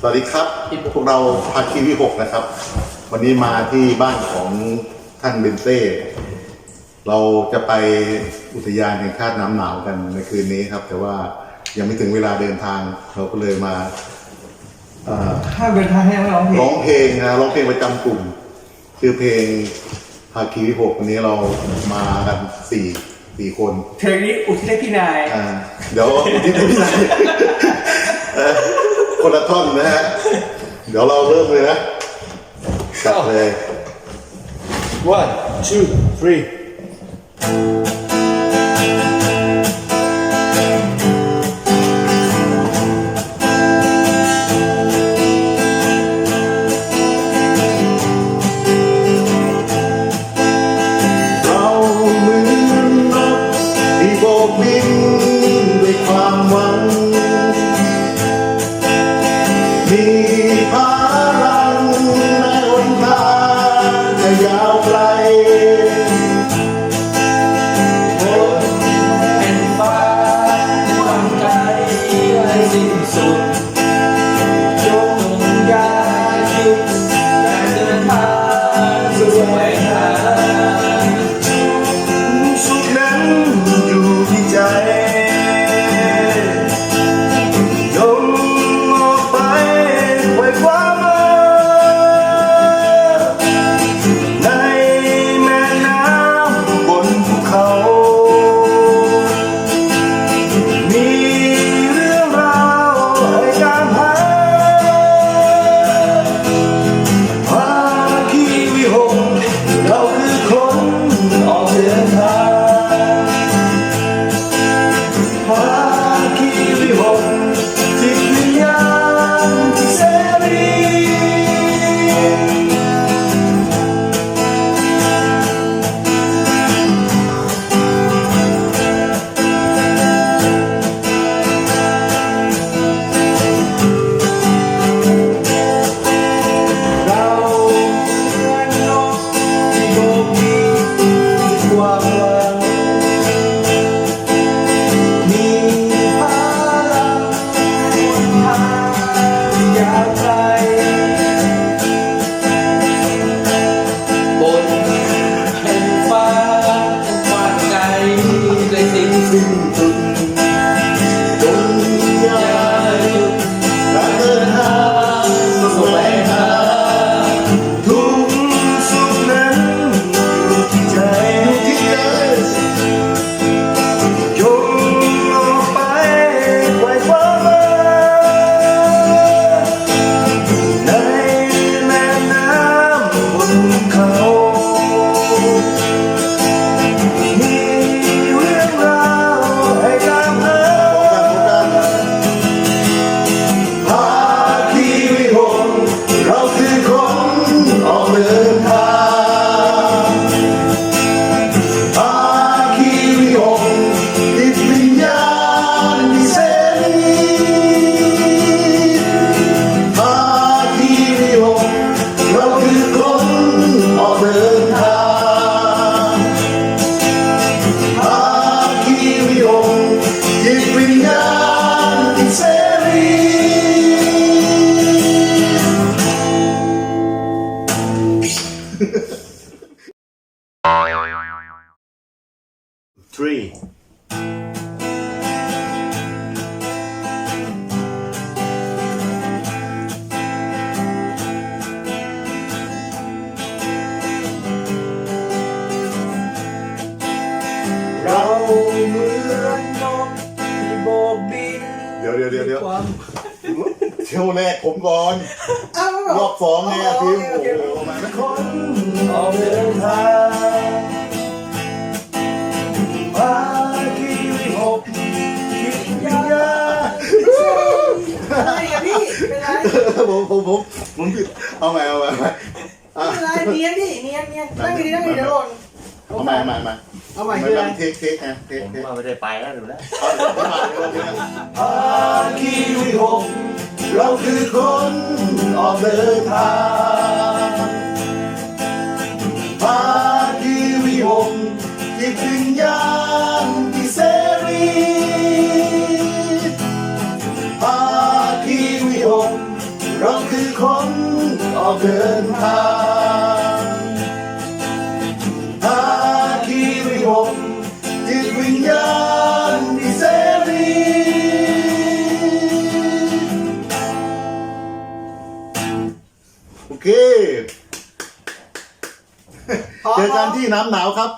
สวัสดีครับพวกเราพาคีวิหกนะครับ วันนี้มาที่บ้านของท่านเบนเซ่เราจะไปอุทยานแห่งชาติน้ำหนาวกันในคืนนี้ครับ แต่ว่ายังไม่ถึงเวลาเดินทาง เราก็เลยมาเอ่อถ้าเดินทางให้ร้องเพลร้องงเพลงนะร้องเพลงประจำกลุ่ม ชื่อเพลงภาคีวิหกวันนี้เรามากันสี่สี่คน เพลงนี้อุทิศให้พี่นาย อ่าเดี๋ยวที่พี่นายเอ่อ คนละท่อนนะฮะ เดี๋ยวเราเริ่มเลยนะจับเลย One, two, three. มี Three. เราเหมือนนกที่โบกบินเดี๋ยวเดี๋ยวเดี๋ยวเดี๋ยวความ เที่ยวแรกผมก่อนอ้าวรอบสองไงอะทีมโอ้โหมานะคนออกเดินทาง ผมผมผมผมผิดเอาใหม่เอาใหม่เอาใหม่อะเป็นไรเนียนดิเนียนเนียนนั่งดีๆนั่งดีๆเดี๋ยวหล่นเอาใหม่เอาใหม่เอาใหม่เอาใหม่ไม่คืออะไรไม่เทคเทคไงเทคผมเทคว่าไม่ได้ไปแล้วดูแล้วเอาเอาใหม่เอาใหม่ภาคีวิหกเราคือคนออกเดินทางภาคีวิหกจิ นทางภาคีวิหกจิตวิญญาณที่เสรีโอเคพร้อมเจอกันที่น้ำหนาวครับ